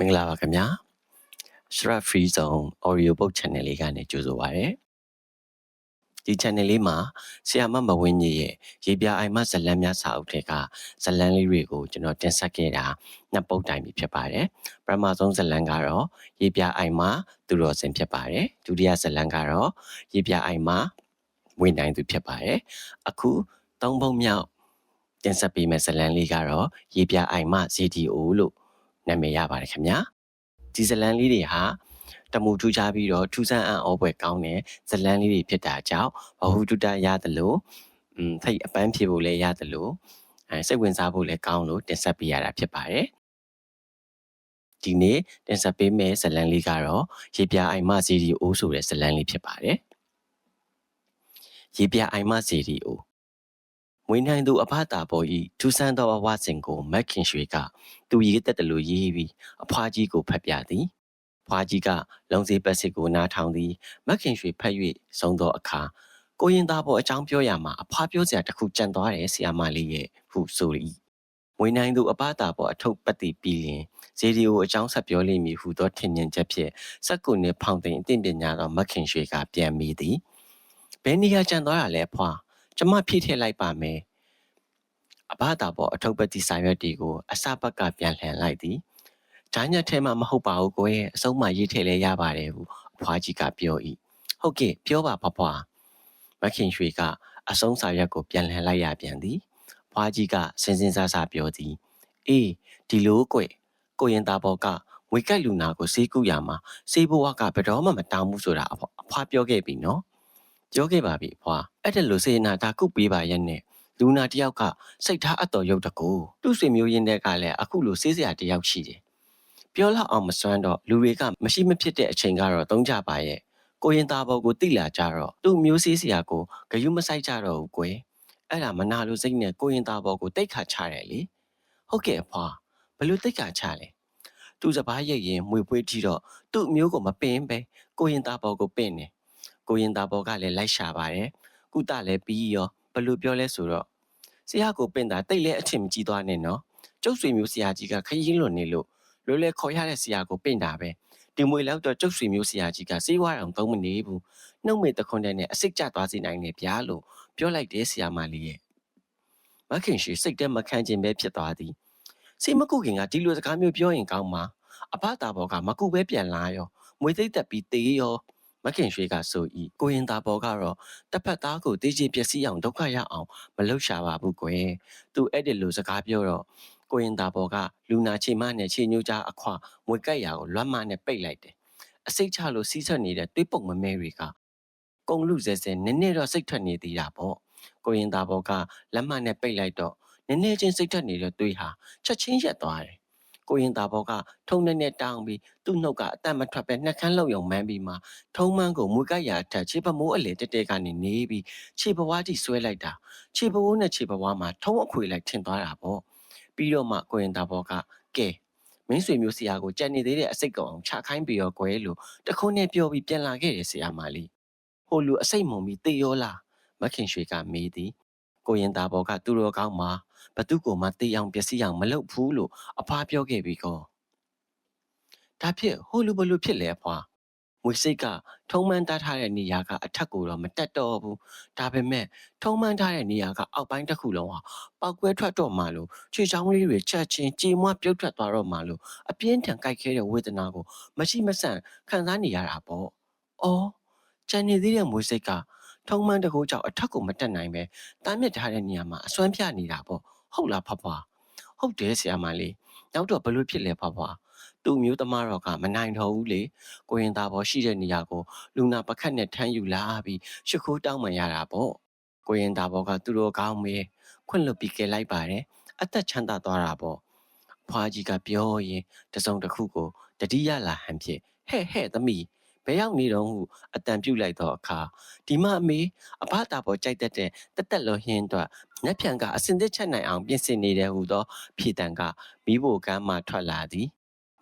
မင်္ဂလာပါခင်ဗျာ Shred Free Zone Audio Book Channel လေးကနေကြိုဆိုပါရစေဒီ channel လေးမှာဆရာမမဝင်းကြီးရဲ့ရေပြအိုင်မဇလန်းများစာအုပ်တွေကဇလန်းလေးတွေကိုကျွန်တော်တင်ဆက်ခဲ့တာနှစ်ပုတ်တိုင်ပြီဖြစ်ပါတယ်ပထမဆုံးဇလန်းကတော့ရေပြအိုင်မသူတော်စင်ဖြစ်ပါတယ်ဒုတိယဇလန်းကတော့ရေပြအိုင်မဝင်နိုင်သူဖြစ်ပါတယ်အခုသုံးပုံမြောက်တင်ဆက်ပေးမယ့်ဇလန်းလေးကတော့ရေပြအိုင်မ CDO လို့ နာမည်ရပါတယ်ခင်ဗျာဒီဇလန်လေးတွေဟာတမူထူးခြားပြီးတော့ထူးဆန်းအံ့ဩဖွယ်ကောင်းတဲ့ဇလန်လေးတွေဖြစ်တာကြောင့်ဘဟုတုတရတယ်လို့อืมထိတ်အပန်းဖြေဖို့လည်းရတယ်လို့အဲစိတ်ဝင်စားဖို့လည်းကောင်းလို့တင်ဆက်ပေးရတာဖြစ်ပါတယ်ဒီနေ့တင်ဆက်ပေးမယ့်ဇလန်လေးကတော့ရေပြအိုင်မစီဒီအိုးဆိုတဲ့ဇလန်လေးဖြစ်ပါတယ်ရေပြအိုင်မစီဒီအိုး မွေးနိုင်သူအဖတာပေါ်ဤထူဆန်းသောအဝစဉ်ကိုမက်ခင်ရွှေကသူရေးတက်တယ်လို့ရေးပြီးအဖွားကြီးကိုဖတ်ပြသည်ဖွားကြီးကလုံစီပတ်စစ်ကိုနားထောင်သည်မက်ခင်ရွှေဖတ်၍ဆုံးသောအခါကိုရင်သားပေါ်အကြောင်းပြောရမှာအဖွားပြောစရာတခုကြံသွားတယ်ဆီယာမလေးရဲ့ဟုဆို၏မွေးနိုင်သူအပတာပေါ်အထုပ်ပတ်တည်ပြီးရင်ဇေဒီယိုအကြောင်းဆက်ပြောလိမ့်မည်ဟုသောထင်မြင်ချက်ဖြင့်စက်ကုနှင့်ဖောင်သိန်အသင့်ပညာသောမက်ခင်ရွှေကပြန်မိသည်ဘယ်နေရာကြံသွားတာလဲဖွာ ကျမဖြည့်ထည့်လိုက်ပါမယ်အဘတာပေါ်အထုပ်ပတိစာရွက်တီကိုအစပတ်ကပြန်လှန်လိုက်သည်။ဓာညက်ထဲမှာမဟုတ်ပါဘူးကိုရဲ့အစုံးမှရေးထည့်လဲရပါတယ်ဟုအဖွားကြီးကပြော၏။ဟုတ်ကဲ့ပြောပါဖွားဖွားမခင်ရွှေကအစုံးစာရွက်ကိုပြန်လှန်လိုက်ရပြန်သည်။ဖွားကြီးကစင်စင်ဆဆပြောသည်။အေးဒီလိုကွကိုရင်သားပေါ်ကငွေကက်လူနာကိုစေးကူရမှာစေးဘဝကဘယ်တော့မှမတောင်းဘူးဆိုတာအဖွားပြောခဲ့ပြီနော်။ ပြောခဲ့ပါပြီအဖွားအဲ့ဒါလိုစေနာဒါကုပေးပါရဲ့နဲ့လူနာတယောက်ကစိတ်ထားအတော်ရုပ်တကူသူ့ဆွေမျိုးရင်းတဲ့ကလည်းအခုလိုစေးစရာတယောက်ရှိတယ်ပြောလောက်အောင်မစွမ်းတော့လူတွေကမရှိမဖြစ်တဲ့အချိန်ကတော့သုံးကြပါရဲ့ကိုရင်သားဘော်ကိုတိလာကြတော့သူ့မျိုးစေးစရာကိုဂယုမဆိုင်ကြတော့ဘူးကွယ်အဲ့ဒါမနာလိုစိတ်နဲ့ကိုရင်သားဘော်ကိုတိတ်ခါချတယ်လေဟုတ်ကဲ့အဖွာဘလို့တိတ်ခါချလဲသူစပားရိတ်ရင်မွေပွေးကြည့်တော့သူ့မျိုးကိုမပင်ပဲကိုရင်သားဘော်ကိုပင့်တယ် ကိုရင်သားဘော်ကလည်းလိုက်ရှာပါတယ်ကုသလည်းပြီးရောဘလို့ပြောလဲဆိုတော့ဆရာကိုပင့်တာတိတ်လဲအထင်မကြီးသွားနဲ့နော်ကျုပ်ဆွေမျိုးဆရာကြီးကခရင်လွန်နေလို့လွယ်လွယ်ခေါ်ရတဲ့ဆရာကိုပင့်တာပဲဒီမွေလောက်တော့ကျုပ်ဆွေမျိုးဆရာကြီးကစေးဝါအောင်သုံးမနေဘူးနှုတ်မေတခွန်းတဲ့နဲ့အစိတ်ကျသွားစေနိုင်တယ်ဗျာလို့ပြောလိုက်တယ်ဆရာမလေးရဲ့မခင်ရှိစိတ်တဲမခံခြင်းပဲဖြစ်သွားသည်စေမကုခင်ကဒီလိုစကားမျိုးပြောရင်ကောင်းမှာအဖတာဘောကမကုပဲပြန်လာရောမွေသိပ်တက်ပြီးတေးရော မခင်ရွှေကဆိုဤကိုရင်သားဘောကတော့တစ်ဖက်သားကိုတေးချပျက်စီးအောင်ဒုက္ခရအောင်မလုပ်ရှာပါဘူးကွယ်သူအဲ့ဒီလိုစကားပြောတော့ကိုရင်သားဘောကလူနာချိန်မနဲ့ချိန်ညိုးကြအခွမွေကြိုက်ရာကိုလွမ်းမနဲ့ပိတ်လိုက်တယ်အစိတ်ချလို့စီးဆက်နေတဲ့တွေးပုတ်မမဲတွေကကုံလူစဲစဲနည်းနည်းတော့စိတ်ထွက်နေသေးတာပေါ့ကိုရင်သားဘောကလက်မနဲ့ပိတ်လိုက်တော့နည်းနည်းချင်းစိတ်ထွက်နေတဲ့တွေးဟာချက်ချင်းရက်သွားတယ် ကိုရင်သားဘောကထုံနဲ့နဲ့တောင်းပြီးသူ့နှုတ်ကအတတ်မထွက်ပဲနှက်ခမ်းလောက်ယုံမှန်းပြီးမှထုံမှန်းကိုမွေကြိုက်ရာထက်ခြေပမိုးအလေတက်တက်ကနေနေပြီးခြေပဝါးတိဆွဲလိုက်တာခြေပဝိုးနဲ့ခြေပဝါးမှာထုံအခွေလိုက်ထင်သွားတာပေါ့ပြီးတော့မှကိုရင်သားဘောကကဲမင်းဆွေမျိုးဆရာကိုကြံနေသေးတဲ့အစိတ်ကောင်ချခိုင်းပြီးရောကွယ်လို့တခုနဲ့ပြောပြီးပြန်လာခဲ့တယ်ဆရာမလေးဟိုလူအစိတ်မုံပြီးတေရောလားမခင်ရွှေကမေးသည်ကိုရင်သားဘောကသူ့တော်ကောင်းမှာ ဘသူကိုမှတေးအောင်ပျက်စီးအောင်မလုပ်ဘူးလို့အဖွားပြောခဲ့ပြီးကောဒါဖြစ်ဟိုလူဘလူဖြစ်လဲအဖွားမွေစိတ်ကထုံမှန်တတ်ထားတဲ့နေရာကအထက်ကိုတော့မတက်တော့ဘူးဒါပေမဲ့ထုံမှန်ထားတဲ့နေရာကအောက်ပိုင်းတစ်ခုလုံးဟာပောက်ကွဲထွက်တော့မှလို့ခြေချောင်းလေးတွေချက်ချင်းကြေမွပြုတ်ထွက်သွားတော့မှလို့အပြင်းထန်ကြိုက်ခဲတဲ့ဝေဒနာကိုမရှိမဆန့်ခံစားနေရတာပေါ့အော်ကျန်နေသေးတဲ့မွေစိတ်ကထုံမှန်တကူကြောင့်အထက်ကိုမတက်နိုင်ပဲတားမြစ်ထားတဲ့နေရာမှာအစွမ်းပြနေတာပေါ့ ဟုတ်လားဖဖွာဟုတ်တယ်ဆရာမလေးနောက်တော့ဘလို့ဖြစ်လဲဖဖွာသူ့မျိုးသမားတော်ကမနိုင်တော့ဘူးလေကိုရင်သားပေါ်ရှိတဲ့နေရာကိုလူနာပခတ်နဲ့ထမ်းယူလာပြီးရှ िख ိုးတောင်းမှရတာပေါ့ကိုရင်သားပေါ်ကသူတို့ကောင်းမေးခွင့်လွတ်ပြီးကဲလိုက်ပါတယ်အသက်ချမ်းသာသွားတာပေါ့ဖွာကြီးကပြောရင်တစုံတစ်ခုကိုတတိယလာဟန်ဖြစ်ဟဲ့ဟဲ့သမီး ဘယ်ရောက်နေတော့ဟုအတန်ပြုတ်လိုက်တော့အခါဒီမအမေအဘတာပေါ်ကြိုက်တတ်တဲ့တက်တက်လောဟင်းတော့နက်ဖြန်ကအစင်သစ်ချက်နိုင်အောင်ပြင်ဆင်နေတယ်ဟုသောဖြေတံကမိဖို့ကမ်းမှထွက်လာသည်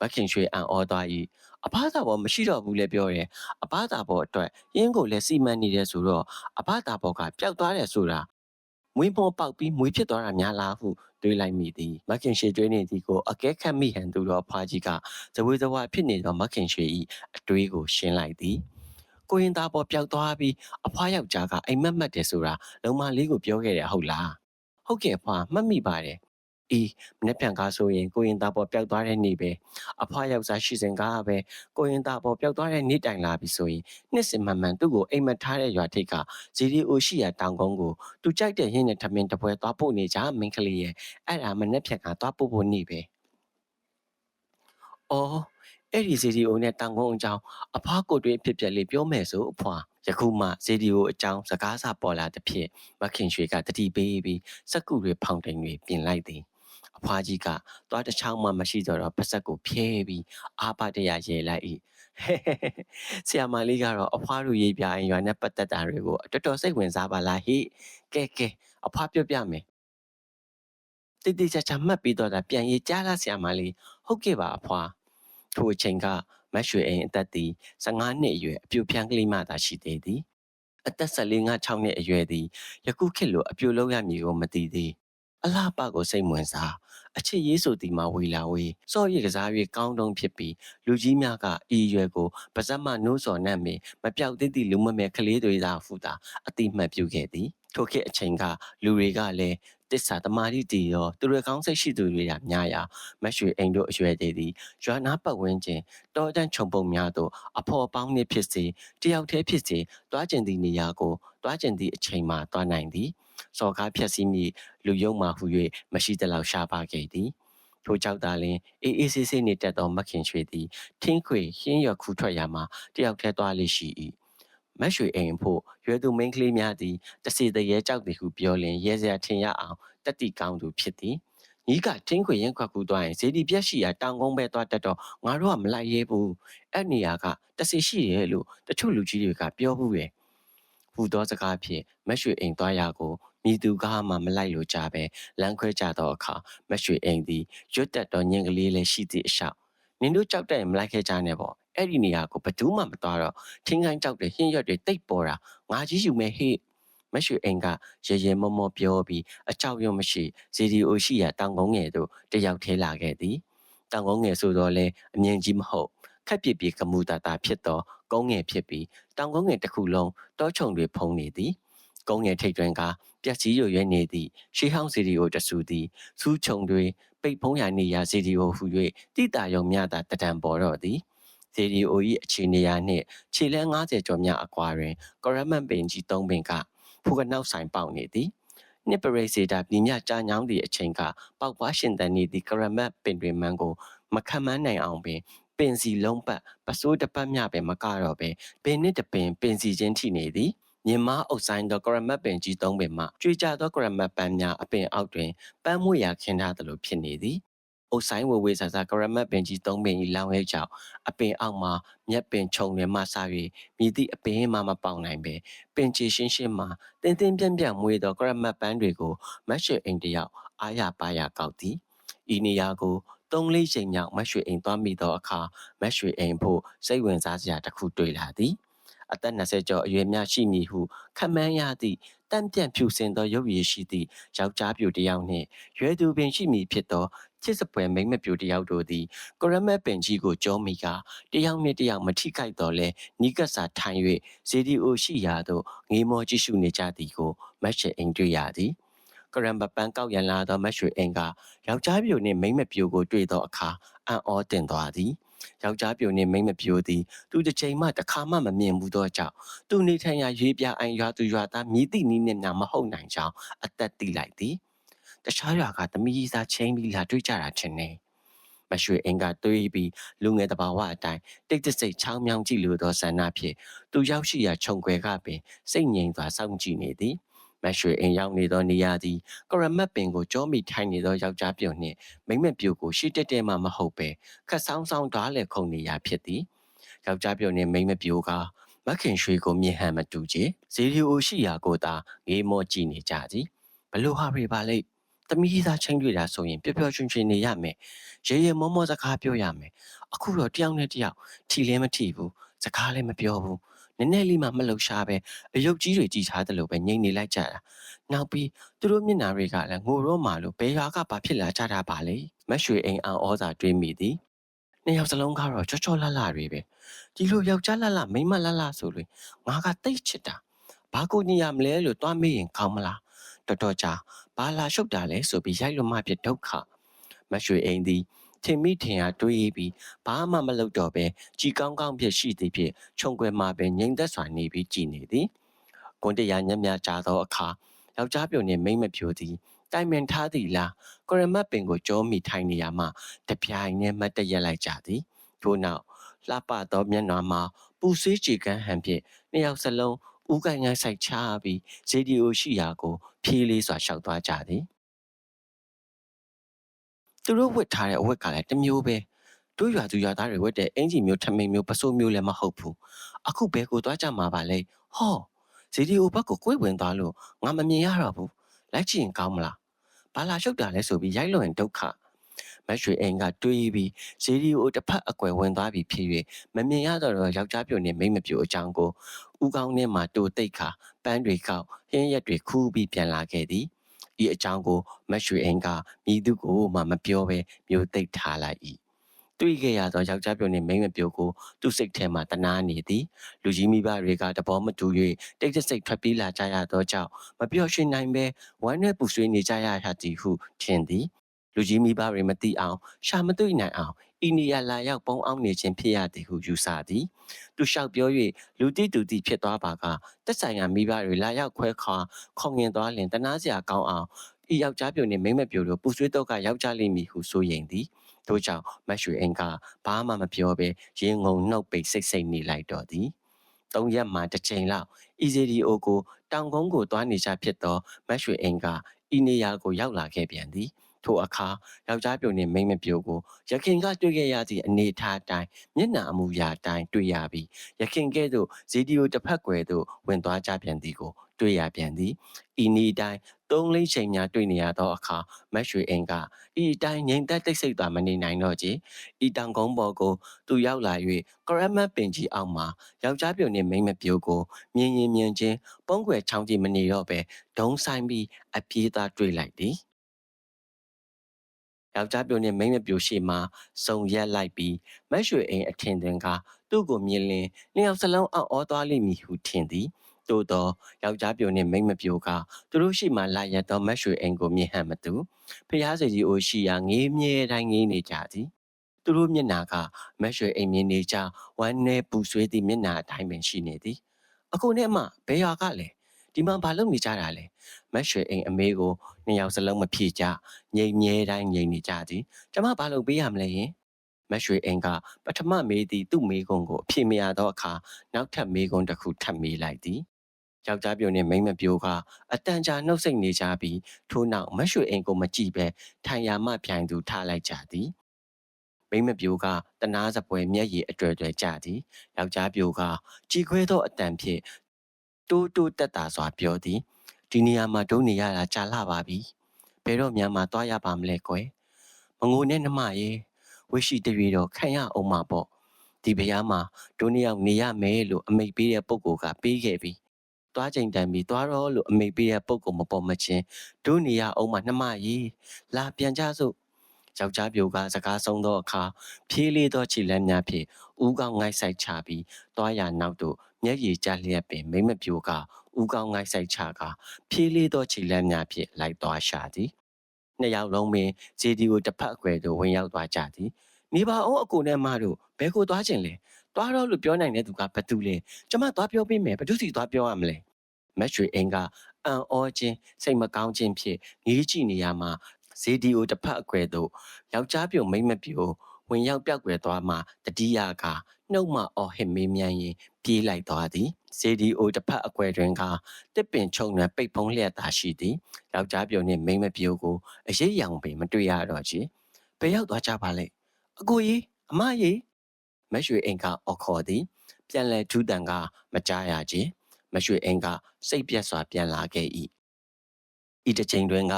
မခင်ရွှေအံ့ဩသွား၏အဘတာပေါ်မရှိတော့ဘူးလေပြောတယ်အဘတာပေါ်အတွက်ရင်းကိုလည်းစီမံနေတယ်ဆိုတော့အဘတာပေါ်ကပျောက်သွားတယ်ဆိုတာ မွေးမောပေါက်ပြီးမွေးဖြစ်သွားတာများလားဟုတွေးလိုက်မိသည်မခင်ရွှေတွေးနေသည်ကိုအကဲခတ်မိဟန်သူတော်ဖွားကြီးကဇဝေဇဝါဖြစ်နေသောမခင်ရွှေ၏အတွေးကိုရှင်းလိုက်သည်ကိုရင်သားပေါ်ပျောက်သွားပြီးအဖွားယောက်ျားကအိမ်မက်မက်တယ်ဆိုတာလုံမလေးကိုပြောခဲ့တယ်ဟုတ်လားဟုတ်ကဲ့အဖွားမှတ်မိပါတယ် အေးမနေ့ပြန်ကားဆိုရင်ကိုရင်သားပေါ်ပျောက်သွားတဲ့နေ့ပဲအဖွားယောက်ျားရှိစဉ်ကားပဲကိုရင်သားပေါ်ပျောက်သွားတဲ့နေ့တိုင်လာပြီဆိုရင်နှစ်စင်မှန်မှန်သူ့ကိုအိမ်မက်ထားတဲ့ရွာထိပ်ကဇီဒီအိုရှိရာတောင်ကုန်းကိုသူကြိုက်တဲ့ရင်းနဲ့ထမင်းတပွဲသွားပို့နေကြမင်းကလေးရဲ့အဲ့ဒါမနေ့ပြန်ကသွားပို့ဖို့နေ့ပဲအော်အဲ့ဒီဇီဒီအိုနဲ့တောင်ကုန်းအကြောင်းအဖွားကိုတွေးဖြစ်ပြက်လေးပြောမယ်ဆိုအဖွားယခုမှဇီဒီအိုအကြောင်းစကားစပေါ်လာတဲ့ဖြစ်မခင်ရွှေကတတိပေးပြီးစက်ကူတွေဖောင်တိန်တွေပြင်လိုက်သည်အ ဖွားကြီးကသွားတစ်ချောင်းမှမရှိတော့တော့ပါစက်ကိုဖြဲပြီးအာပါတရရဲလိုက်၏ဆရာမလေးကတော့အဖွားတို့ရေးပြရင်ရွာနဲ့ပတ်သက်တာတွေကိုတော်တော်စိတ်ဝင်စားပါလားဟိကဲကဲအဖွားပြောပြမယ်တိတိကျကျမှတ်ပြီးတော့တာပြန်ရေးကြားလားဆရာမလေးဟုတ်ကဲ့ပါအဖွားထိုအချိန်ကမတ်ရွှေအိမ်အသက်သည်15နှစ်အရွယ်အပြူဖြန်းကလေးမှသာရှိသေးသည်အသက်14 6နှစ်အရွယ်သည်ယခုခေတ်လိုအပြူလုံးရမည်ကိုမသိသေးအလားပကိုစိတ်ဝင်စား အချစ်ရေးဆိုသည်မှာဝေလာဝေးစော့ရကစား၍ကောင်းတုံးဖြစ်ပြီးလူကြီးများကဤရွယ်ကိုပါဇက်မနိုးစော်နှံ့မီမပြောက်သေးသည့်လူမမဲကလေးတွေသာဖူတာအတိမတ်ပြုခဲ့သည် ထိုခေတ်အချိန်ကလူတွေကလည်းတစ္ဆာတမာတိတီရောသူတွေကောင်းစိတ်ရှိသူတွေကများရာမရွှေအိမ်တို့အရွယ်သေးသည်ရွာနာပတ်ဝန်းကျင်တောတန်းခြုံပုံများသို့အဖော်ပေါင်းနှင့်ဖြစ်စေတယောက်တည်းဖြစ်စေတွားကျင်သည့်နေရာကိုတွားကျင်သည့်အချိန်မှတွားနိုင်သည်စော်ကားဖြက်စီးမိလူယုံမှဟု၍မရှိသလောက်ရှားပါခဲ့သည်ထိုကြောက်သာလင်အေးအေးဆေးဆေးနေတတ်သောမခင်ရွှေသည်ထင်းခွေဟင်းရခူးထွက်ရမှာတယောက်တည်းသွားလိရှိ၏ မက်ရွှေအိမ်ဖို့ရွယ်သူမိန်းကလေးများသည်တစီတရေကြောက်သည်ဟုပြောလင်ရဲစရာထင်ရအောင်တက်တီကောင်းသူဖြစ်သည်ညီကထင်းခွေရင်ခွက်ကူးသွားရင်ဇေဒီပြက်ရှိရာတောင်ကုန်းပဲသွားတတ်တော့ငါတို့ကမလိုက်ရဲဘူးအဲ့နေရာကတစီရှိရဲ့လို့တချို့လူကြီးတွေကပြောဘူးရဲ့ဟူသောစကားဖြင့်မက်ရွှေအိမ်သွားရာကိုမိသူကားမှမလိုက်လို့ကြပဲလမ်းခွဲကြသောအခါမက်ရွှေအိမ်သည်ရွတ်တက်သောညင်ကလေးလည်းရှိသည့်အလျှောက် နင်တို့ကြောက်တဲ့မလိုက်ခဲ့ကြနဲ့ပေါ့အဲ့ဒီနေရာကိုဘယ်သူမှမသွားတော့ထင်းကိုင်းကြောက်တဲ့ဟင်းရွက်တွေတိတ်ပေါ်တာငါကြီးယူမယ်ဟေ့မရွှေအိမ်ကရေရေမောမောပြောပြီးအကြောက်ရွံ့မရှိဇီဒီအိုရှိရာတောင်ကုန်းငယ်သို့တယောက်ထဲလာခဲ့သည်တောင်ကုန်းငယ်ဆိုတော့လဲအမြင်ကြီးမဟုတ်ခက်ပြစ်ပြီးကမူတာတာဖြစ်သောကုန်းငယ်ဖြစ်ပြီးတောင်ကုန်းငယ်တစ်ခုလုံးတောချုံတွေဖုံးနေသည် ကုန်းငယ်ထိပ်တွင်ကပြက်ကြီးရွရွနေသည့်ရှေးဟောင်းစီဒီကိုတဆူသည်စူးချုံတွေပိတ်ဖုံးရနေရာစီဒီကိုဟူ၍တိတာယုံမြတာတဒံပေါ်တော့သည်စီဒီအို၏အခြေအနေရာနှင့်ခြေလန်း90ကျော်များအကွာတွင်ကရမန်ပင်ကြီး၃ပင်ကဖူကနောက်ဆိုင်ပေါက်နေသည်နှစ်ပရိစေတာပြညကြာညောင်းသည့်အချိန်ကပေါက်ပွားရှင်တန်နေသည့်ကရမတ်ပင်တွင်မှန်ကိုမခံမနိုင်အောင်ပင်ပင်စီလုံးပတ်ပစိုးတစ်ပတ်မြပဲမကတော့ပဲပင်နှစ်တပင်ပင်စီချင်းထိနေသည် မြင်မအုပ်ဆိုင်သောကရမတ်ပင်ကြီးသုံးပင်မှကြွေကြသောကရမတ်ပန်းများအပင်အောက်တွင်ပန်းမွေရာခင်းထားသလိုဖြစ်နေသည်အုပ်ဆိုင်ဝဝေဆာဆာကရမတ်ပင်ကြီးသုံးပင်၏လောင်ရဲကြောင့်အပင်အောက်မှာမြက်ပင်ခြုံတွေမှဆ၍မြည်သည့်အပင်မှမပေါင်နိုင်ပဲပင်ချီရှင်းရှင်းမှတင်းတင်းပြန့်ပြန့်မွေသောကရမတ်ပန်းတွေကိုမတ်ရွှေအိမ်တယောက်အားရပါရကောက်သည်ဤနေရာကိုသုံးလေးချိန်မြောက်မတ်ရွှေအိမ်သွားမိသောအခါမတ်ရွှေအိမ်ဖို့စိတ်ဝင်စားစရာတစ်ခုတွေ့လာသည် အသက်20ကျော်အရွယ်များရှိမည်ဟုခန့်မှန်းရသည့်တန့်ပြန့်ဖြူစင်သောရုပ်ရည်ရှိသည့်ယောက်ျားပြိုတစ်ယောက်နှင့်ရွယ်သူပင်ရှိမည်ဖြစ်သောချစ်စပွဲမိမ့်မပြိုတစ်ယောက်တို့သည်ကရမက်ပင်ကြီးကိုကြောမိကတယောက်နှင့်တယောက်မထိခိုက်တော့လဲနီးကပ်စာထိုင်၍ဇေဒီအိုရှိရာသို့ငေးမောကြည့်ရှုနေကြသည်ကိုမတ်ရှ်အိမ်တွေ့ရသည်ကရံပပန်းကောက်ရန်လာသောမတ်ရွှေအိမ်ကယောက်ျားပြိုနှင့်မိန်းမပြိုကိုတွေ့သောအခါအံ့ဩတင်သွားသည် ယောက်ျားပြိုနှင့်မိန်းမပြိုသည်သူတစ်ချိန်မှတစ်ခါမှမမြင်ဘူးသောကြောင့်သူနေထိုင်ရာရွေးပြအိုင်ရွာသူရွာသားမြည်သည့်နည်းနှင့်များမဟုတ်နိုင်ကြောင်းအသက်သိလိုက်သည်တခြားရွာကသမီးကြီးစားချင်းပြီးလာတွေ့ကြတာထင်တယ်မရွှေအင်ကတွေးပြီးလူငယ်တဘာဝအတိုင်းတိတ်တဆိတ်ချောင်းမြောင်းကြည့်လိုသောဆန္ဒဖြင့်သူရောက်ရှိရာခြုံခွဲကပင်စိတ်ငြိမ်စွာစောင့်ကြည့်နေသည် မရွှေအိမ်ရောက်နေသောနေရာသည်ကရမတ်ပင်ကိုကြောမိထိုင်နေသောယောက်ျားပြုံနှင့်မိမ့်မပြူကိုရှေ့တက်တက်မှမဟုတ်ပဲခက်ဆောင်းဆောင်းဓားလေခုန်နေရာဖြစ်သည်ယောက်ျားပြုံနှင့်မိမ့်မပြူကမခင်ရွှေကိုမြင်ဟန်မတူချေဇီရီအိုရှိရာကိုသာငေးမောကြည့်နေကြသည်ဘလို့ဟာရီပါလိမ့်သမီးသားချင်းတွေ့တာဆိုရင်ပျော်ပျော်ရွှင်ရွှင်နေရမယ်ရေရေမောမောစကားပြောရမယ်အခုတော့တယောက်နဲ့တယောက်ထီလည်းမထီဘူးစကားလည်းမပြောဘူး နည်းနည်းလေးမှမလှုပ်ရှားပဲအယုတ်ကြီးတွေကြည်ထားတယ်လို့ပဲငြိမ်နေလိုက်ကြတာနောက်ပြီးသူတို့မျက်နှာတွေကလည်းငိုတော့မှလို့ဘယ်ရွာကဘာဖြစ်လာကြတာပါလဲမက်ရွှေအိမ်အောင်ဩဇာတွေးမိသည်နှစ်ယောက်စလုံးကတော့ချောချောလှလှတွေပဲဒီလိုယောက်ျားလှလှမိန်းမလှလှဆိုလို့ငါကတိတ်ချစ်တာဘာကိုညရမလဲလို့တွားမေးရင်ကောင်းမလားတော်တော်ကြာဘာလာရှုပ်တာလဲဆိုပြီးရိုက်လွန်မှဖြစ်ဒုက္ခမရွှေအိမ်သည် ထင်မိထင်အားတွေးပြီးဘာမှမလုပ်တော့ပဲကြည်ကောင်းကောင်းဖြစ်ရှိသည်ဖြင့်ခြုံကွယ်မှာပင်ငြိမ်သက်စွာနေပြီးကြည်နေသည်ကွန်တရားညံ့မြကြာသောအခါယောက်ျားပြုံနှင့်မိန်းမပြိုသည်တိုင်ပင်ထားသည်လားကရမတ်ပင်ကိုကြောမိထိုင်နေရမှတပြိုင်နက်မတ်တရက်လိုက်ကြသည်ထို့နောက်လှပသောမျက်နှာမှာပူဆွေးကြည်ကန်းဟန်ဖြင့်နှစ်ယောက်စလုံးဦးကိုင်ငန်းဆိုင်ချပြီးဇေဒီယိုရှိရာကိုဖြီးလေးစွာရှောက်သွားကြသည် သူတို့ဝတ်ထားတဲ့အဝတ်ကလည်းတစ်မျိုးပဲတို့ရွာသူရွာသားတွေဝတ်တဲ့အင်ဂျီမျိုးထမိန်မျိုးပစိုးမျိုးလည်းမဟုတ်ဘူးအခုဘဲကိုသွားကြမှာပါလေဟောဇီဒီယိုဘက်ကိုကိုယ်ဝင်သွားလို့ငါမမြင်ရတော့ဘူးလိုက်ကြည့်ရင်ကောင်းမလားဘာလာရှုပ်တာလဲဆိုပြီးရိုက်လွန်ဒုက္ခမက်ရွှေအိမ်ကတွေးပြီးဇီဒီယိုတစ်ဖက်အကွယ်ဝင်သွားပြီဖြစ်၍မမြင်ရတော့ယောက်ျားပြိုနဲ့မိန်းမပြိုအကြောင်းကိုဥကောင်းထဲမှာတိုတိတ်ခါပန်းတွေကောက်ဟင်းရက်တွေခူးပြီးပြန်လာခဲ့သည် ဤအကြောင်းကိုမက်ရွှေအိမ်ကမြည်သူကိုမှမပြောဘဲမျိုးသိပ်ထားလိုက်၏တွေ့ခဲ့ရသောယောက်ျားပြိုနှင့်မိန်းမပြိုကိုသူ့စိတ်ထဲမှတနာနေသည်လူကြီးမိဘတွေကတဘောမတူ၍တိတ်တဆိတ်ထွက်ပြေးလာကြရသောကြောင့်မပျော်ရွှင်နိုင်ပဲဝမ်းနဲ့ပူဆွေးနေကြရတာသည်ဟုထင်သည်လူကြီးမိဘတွေမသိအောင်ရှာမတွေ့နိုင်အောင် ဤနေရလာရောက်ပုံအောင်နေခြင်းဖြစ်ရသည်ဟုယူဆသည်သူလျှောက်ပြော၍လူတိတူတိဖြစ်သွားပါကတက်ဆိုင်ရာမိဘတွေလာရောက်ခွဲခါခေါငင်သွားလင်တနာစရာကောင်းအောင်ဤယောက်ျားပြိုနှင့်မိန်းမပြိုတို့ပူဆွေးတော့ကယောက်ျားလိမ့်မည်ဟုဆိုရင်သည်ထို့ကြောင့်မတ်ရွှေအိမ်ကဘာမှမပြောဘဲရင်ငုံနှုတ်ပိတ်စိတ်စိတ်နေလိုက်တော့သည်သုံးရက်မှတစ်ချိန်လောက် ECDO ကိုတောင်ကုန်းကိုတွားနေကြဖြစ်သောမတ်ရွှေအိမ်ကဤနေရာကိုရောက်လာခဲ့ပြန်သည် ထိုအခါယောက်ျားပြိုနှင့်မိန်းမပြိုကိုရခင်ကတွေ့ခဲ့ရသည့်အနေအထားတိုင်းမျက်နှာအမူအရာတိုင်းတွေ့ရပြီးရခင်ကဲ့သို့ဇီဒီယိုတစ်ဖက်ကွယ်သို့ဝင်သွားကြပြန်သည်ကိုတွေ့ရပြန်သည်ဤနည်းတိုင်းသုံးလေးချိန်များတွေ့နေရသောအခါမက်ရွှေအိမ်ကဤတိုင်းငိမ့်သက်တိတ်ဆိတ်သွားမနေနိုင်တော့ချေဤတောင်ကုန်းပေါ်ကိုသူရောက်လာ၍ကရမတ်ပင်ကြီးအောက်မှာယောက်ျားပြုံနှင့်မိန်းမပြိုကိုမြင်ရင်မြင်ချင်းပုံးကွယ်ချောင်းကြည့်မနေတော့ပဲဒုံဆိုင်ပြီးအပြေးသားတွေ့လိုက်သည် ယောက်ျားပြိုနဲ့မိန်းမပြိုရှိမှစုံရက်လိုက်ပြီးမက်ရွှေအိမ်အထင်သွင်းကသူ့ကိုမြင်လင်နှစ်ယောက်စလုံးအော့အောသွားလိမ့်မည်ဟုထင်သည်သို့သောယောက်ျားပြိုနှင့်မိန်းမပြိုကသူတို့ရှိမှလာရသောမက်ရွှေအိမ်ကိုမြင်ဟန်မတူဖျားစီကြီးအိုရှိရာငေးမြဲတိုင်းငေးနေကြသည်သူတို့မျက်နာကမက်ရွှေအိမ်မြင်နေကြဝမ်း내ပူဆွေးသည့်မျက်နာအတိုင်းပင်ရှိနေသည်အခုနဲ့မှဘယ်ရွာကလဲ ဒီမှာဘာလုပ်နေကြတာလဲမက်ရွှေအိမ်အမေကိုနှစ်ယောက်စလုံးမဖြေကြငြိမ်မြဲတိုင်းငြိမ်နေကြသည်ကျမဘာလုပ်ပေးရမလဲယင်မက်ရွှေအိမ်ကပထမမေးသည့်သူ့မေးခွန်းကိုအဖြေမရသောအခါနောက်ထပ်မေးခွန်းတစ်ခုထပ်မေးလိုက်သည်ယောက်ျားပြိုနဲ့မိန်းမပြိုကအတန်ကြာနှုတ်ဆက်နေကြပြီးထို့နောက်မက်ရွှေအိမ်ကိုမကြည့်ပဲထိုင်ရာမှပြိုင်သူထားလိုက်ကြသည်မိမပြိုကတနာစပွဲမျက်ရည်အတွေ့အတွေ့ကြသည်ယောက်ျားပြိုကကြည်ခွဲသောအတန်ဖြင့် တိုးတိုးတက်တာစွာပြောသည်ဒီနေရာမှာဒုနေရတာကြာလာပါပြီဘယ်တော့မှမသွားရပါမလဲကွယ်မငိုနဲ့နှမရေဝိရှိတရွေတော့ခံရအောင်မှာပေါ့ဒီဘုရားမှာဒုနေရောက်နေရမယ်လို့အမိတ်ပေးတဲ့ပုဂ္ဂိုလ်ကပေးခဲ့ပြီသွားချိန်တန်ပြီးသွားတော့လို့အမိတ်ပေးတဲ့ပုဂ္ဂိုလ်မပေါ်မချင်းဒုနေရအောင်မှာနှမရေလာပြန်ကြစို့ယောက်ျားပြိုကစကားဆုံးသောအခါဖြေးလေးသောခြေလမ်းများဖြင့်ဥကောင်းငိုက်ဆိုင်ချပြီးသွားရနောက်သို့ မျက်ရည်ကျလျက်ပင်မိမပြိုကဥကောင်းငိုက်ဆိုင်ချကဖြေးလေးသောခြေလမ်းများဖြင့်လိုက်သွားရှာသည်နှစ်ယောက်လုံးပင်ဂျေဒီကိုတစ်ဖက်အကွယ်သို့ဝင်ရောက်သွားကြသည်နေပါအောင်အကိုနဲ့မတို့ဘယ်ကိုသွားခြင်းလဲသွားတော့လို့ပြောနိုင်တဲ့သူကဘသူလဲကျမသွားပြောပေးမယ်ဘသူစီသွားပြောရမလဲမက်ရွှေအင်ကအံ့ဩခြင်းစိတ်မကောင်းခြင်းဖြင့်ငေးကြည့်နေရမှာဇေဒီယိုတစ်ဖက်အကွယ်သို့ယောက်ျားပြုံမိမ့်မပြို ဝင်ရောက်ပြောက်ွယ်သွားမှတတိယကနှုတ်မှအော်ဟစ်မေးမြန်းရင်ပြေးလိုက်သွားသည်ဇေဒီယိုတစ်ဖက်အကွယ်တွင်ကတစ်ပင်ချုံနှံပိတ်ဖုံးလျက်သာရှိသည်ယောက်ျားပြုံနှင့်မိမ့်မပြိုကိုအရေးရောင်ပင်မတွေ့ရတော့ချေဘယ်ရောက်သွားကြပါလဲအကိုကြီးအမကြီးမရွှေအိမ်ကအော်ခေါ်သည် ပြန်လဲထူးတန်ကမကြားရခြင်းမရွှေအိမ်ကစိတ်ပြက်စွာပြန်လာခဲ့၏ ဤတစ်ချိန်တွင်က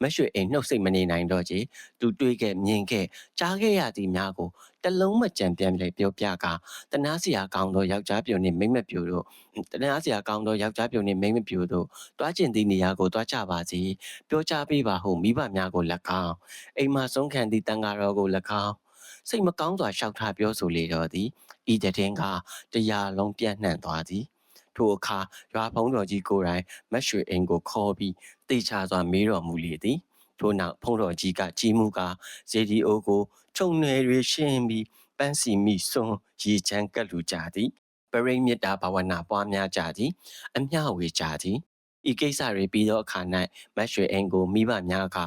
မက်ရွှေအိမ်နှုတ်စိတ်မနေနိုင်တော့ချေသူတွေးခဲ့မြင်ခဲ့ကြားခဲ့ရသည်များကိုတလုံးမကြံပြန်လေပြောပြကတနာစရာကောင်းသောယောက်ျားပြိုနှင့်မိန်းမပြိုတို့တနာစရာကောင်းသောယောက်ျားပြိုနှင့်မိန်းမပြိုတို့တွားကျင်သည့်နေရာကိုတွားကြပါစီပြောကြပေးပါဟုမိဘများကို၎င်းအိမ်မှာဆုံးခံသည့်တန်ဃာတော်ကို၎င်းစိတ်မကောင်းစွာရှောက်ထားပြောဆိုလေတော့သည်ဤတဲ့ကတရားလုံးပြန့်နှံ့သွားသည် ထိုအခါရွာဖုံးတော်ကြီးကိုယ်တိုင်မက်ရွှေအိမ်ကိုခေါ်ပြီးတေချာစွာမေးတော်မူလေသည်ထို့နောက်ဖုံးတော်ကြီးကကြီးမှုကဇေဒီအိုကိုခြုံနယ်တွေရှင်းပြီးပန်းစီမိစွန်းရေချမ်းကပ်လူကြသည်ပရိမေတ္တာဘာဝနာပွားများကြသည် အမျှဝေကြသည်ဤကိစ္စတွေပြီးသောအခါ၌မတ်ရွှေအိမ်ကိုမိဘများက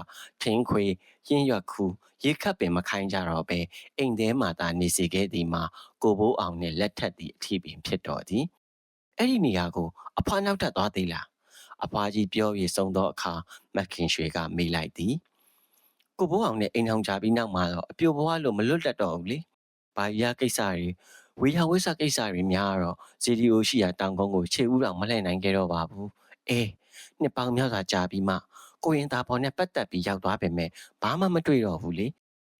ထင်းခွေရင်းရွက်ခူရေခတ်ပင်မခိုင်းကြတော့ပဲအိမ်ထဲမှာသာနေစေခဲ့သည်မှာကိုဘိုးအောင်နှင့်လက်ထက်သည့်အထီးပင်ဖြစ်တော်သည် အဲ့ဒီနေရာကိုအဖွားနောက်ထပ်သွားသေးလားအဖွားကြီးပြောပြီးဆုံးသောအခါမက်ခင်ရွှေကမေးလိုက်သည်ကိုဘိုးအောင်နဲ့အိမ်ထောင်ကြပြီးနောက်မှာတော့အပြိုဘွားလို့မလွတ်တတ်တော့ဘူးလေဘာရကိစ္စတွေဝေယဝိဆကိစ္စတွေများတော့ CDO ရှိရာတောင်ကုန်းကိုခြေဦးတော်မလှည့်နိုင်ခဲ့တော့ပါဘူးအေးနှစ်ပေါင်းများစွာကြာပြီးမှကိုရင်သားပေါ်နဲ့ပတ်သက်ပြီးရောက်သွားပေမဲ့ဘာမှမတွေ့တော့ဘူးလေ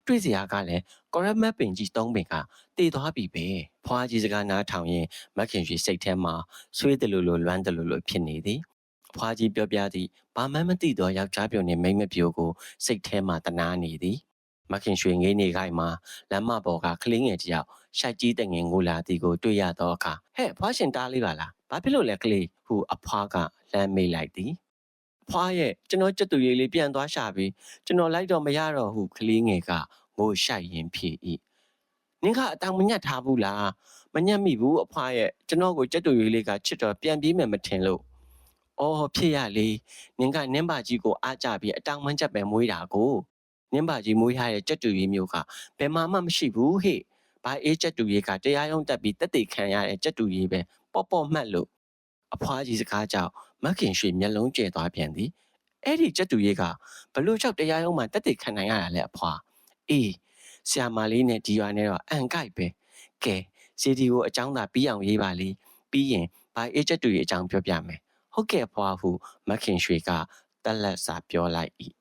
တွေ့စရာကလည်းကော်ရက်မက်ပင်ကြီးသုံးပင်ကတည်သွားပြီပဲဖွားကြီးစကားနားထောင်ရင်မက်ခင်ရွှေစိတ်ထဲမှာဆွေးတယ်လို့လို့လွမ်းတယ်လို့လို့ဖြစ်နေသည်ဖွားကြီးပြောပြသည့်ဘာမှမသိသောယောက်ျားပြုံနှင့်မိန်းမပြိုကိုစိတ်ထဲမှတနာနေသည်မခင်ရွှေငေးနေခိုင်မှာလမ်းမပေါ်ကကလေးငယ်တယောက်ရှိုက်ကြီးတငင်ငိုလာသည်ကိုတွေ့ရသောအခါဟဲ့ဖွားရှင်တားလေးပါလားဘာဖြစ်လို့လဲကလေးဟုအဖွားကလမ်းမေးလိုက်သည် ဖွားရဲ့ကျွန်တော်ကြက်တူရည်လေးပြန်သွားရှာပြီးကျွန်တော်လိုက်တော့မရတော့ဟုကလေးငယ်ကငိုရှိုက်ရင်ဖြစ်၏နင်ကအတောင်မညက်ထားဘူးလားမညက်မိဘူးအဖွားရဲ့ကျွန်တော်ကိုကြက်တူရည်လေးကချစ်တော့ပြန်ပြေးမယ်မထင်လို့အော်ဖြစ်ရလေနင်ကနင်းပါကြီးကိုအားကြပြီးအတောင်မချက်ပဲမွေးတာကိုနင်းပါကြီးမွေးရတဲ့ကြက်တူရည်မျိုးကဘယ်မှမှမရှိဘူးဟဲ့ဘာအေးကြက်တူရည်ကတရားရုံးတက်ပြီးတက်တေခံရတဲ့ကြက်တူရည်ပဲပေါ့ပေါ့မှတ်လို့ အဖွားကြီးစကားကြောင့်မခင်ရွှေမျက်လုံးကျဲသွားပြန်သည်အဲ့ဒီကြက်တူရည်ကဘလို့ချောက်တရားရုံးမှာတက်တေခံနိုင်ရတာလဲအဖွားအေးဆရာမလေးနဲ့ဒီရွာနဲ့တော့အန်ကိုက်ပဲကဲစီဒီကိုအကြောင်းသာပြီးအောင်ရေးပါလေပြီးရင်ဘာအေးကြက်တူရည်အကြောင်းပြောပြမယ်ဟုတ်ကဲ့ဖွားဟုမခင်ရွှေကတက်လက်စာပြောလိုက်၏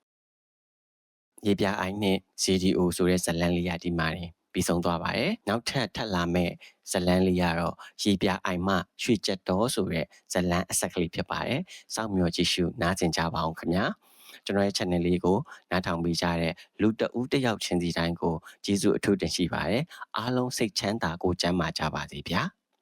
ရေပြအိုင်နဲ့ CDO ဆိုတဲ့ဇလန်လေးရဒီမှာနေ ပြီးဆုံးသွားပါတယ်နောက်ထပ်ထပ်လာမဲ့ဇလန်လေးကတော့ရေပြအိုင်မှရွှေချက်တော်ဆိုတဲ့ဇလန်အဆက်ကလေးဖြစ်ပါတယ်စောင့်မျှော်ကြည့်ရှုနားကျင်ကြပါအောင်ခင်ဗျာကျွန်တော်ရဲ့ channel လေးကိုနားထောင်ပေးကြတဲ့လူတဦးတစ်ယောက်ချင်းစီတိုင်းကိုကျေးဇူးအထူးတင်ရှိပါတယ်အားလုံးစိတ်ချမ်းသာကိုကျန်းမာကြပါစေဗျာ